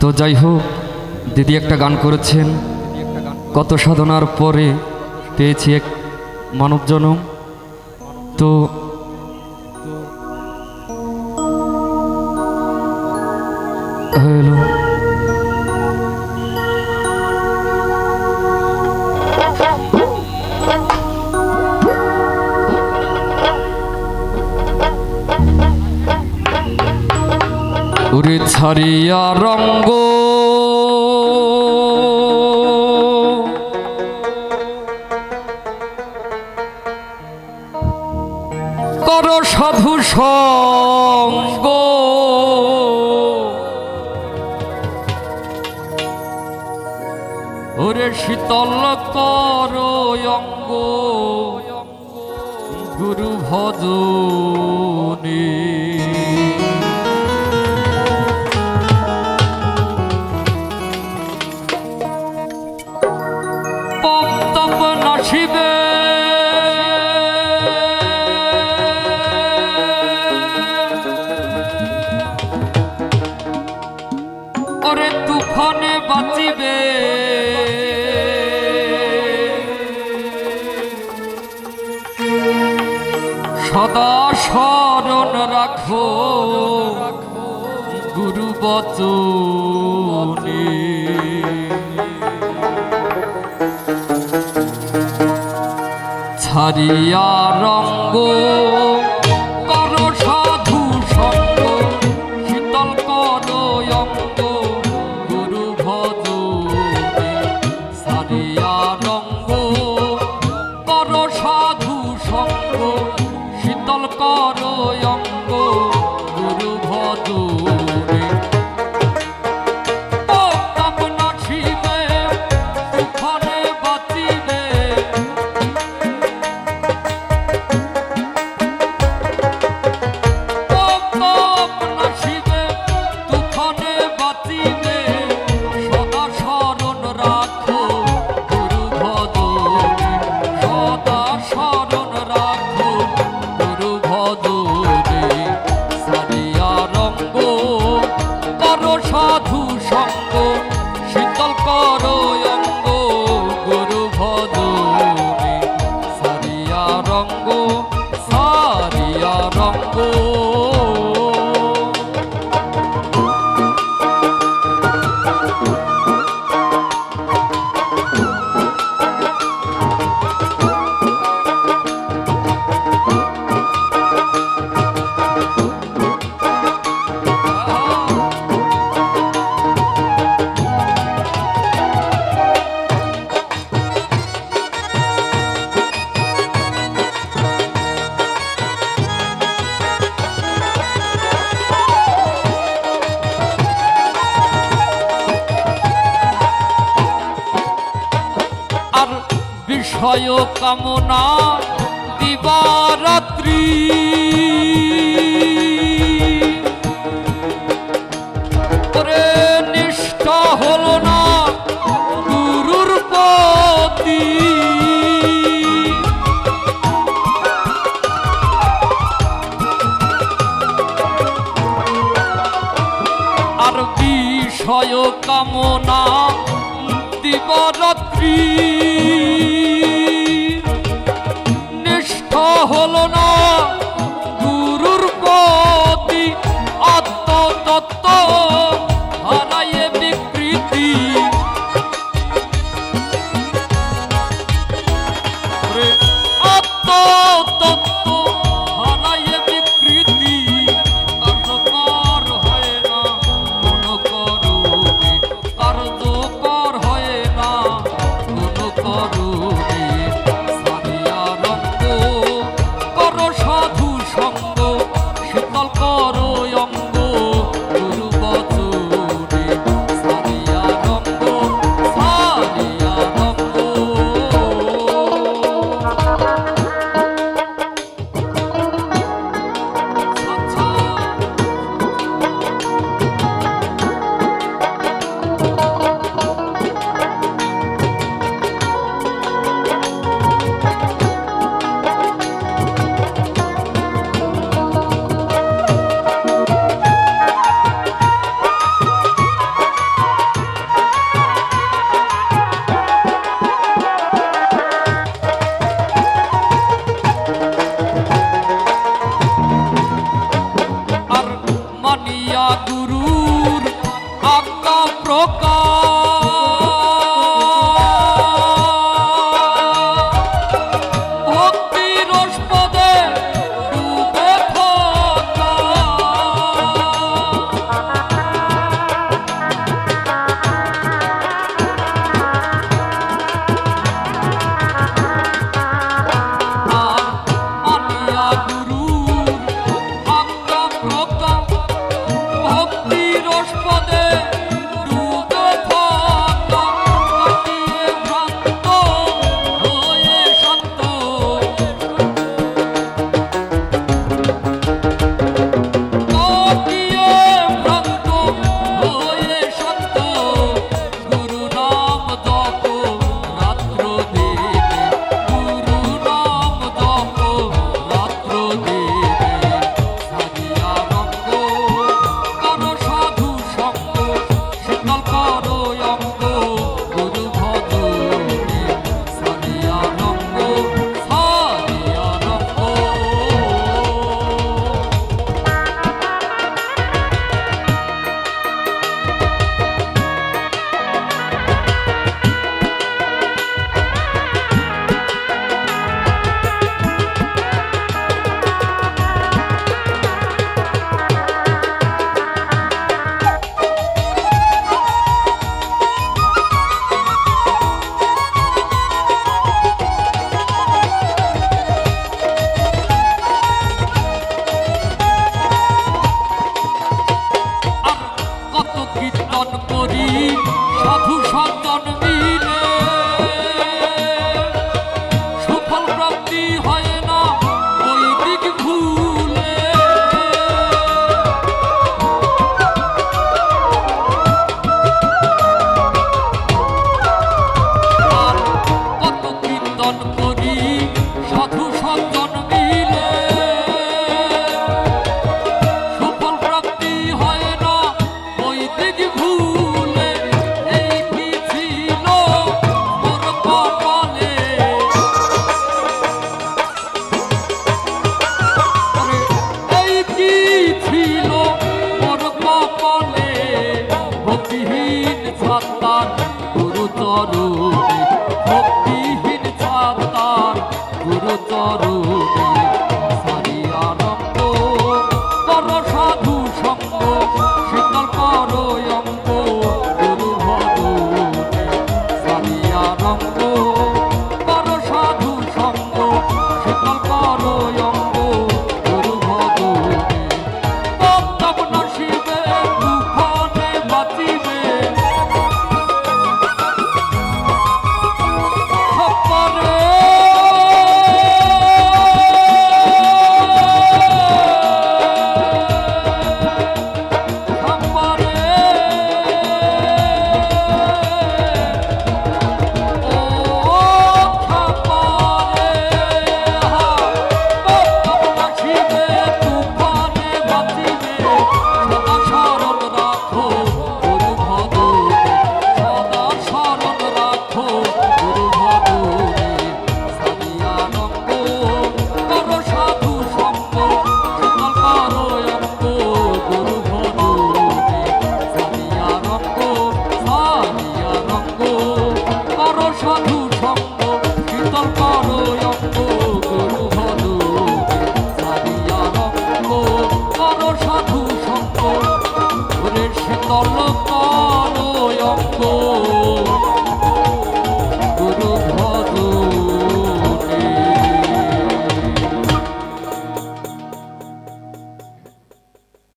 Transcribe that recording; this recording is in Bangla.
তো যাই হোক, দিদি একটা গান করেছেন। কত সাধনার পরে পেয়েছি এক মানব জনম তো হলো ছাড়িয়া রঙ্গ। কর সাধু সঙ্গ। ওরে শীতল কর অঙ্গ গুরু ভজনী। সদা স্মরণ রাখো গুরু বচনে। ছাড়িয়া রঙ্গ বিষয় কামনা দিবারাত্রি। ওরে নিষ্ঠা হলো না গুরুর প্রতি আর বিষয় কামনা দিবরাত্রি। পর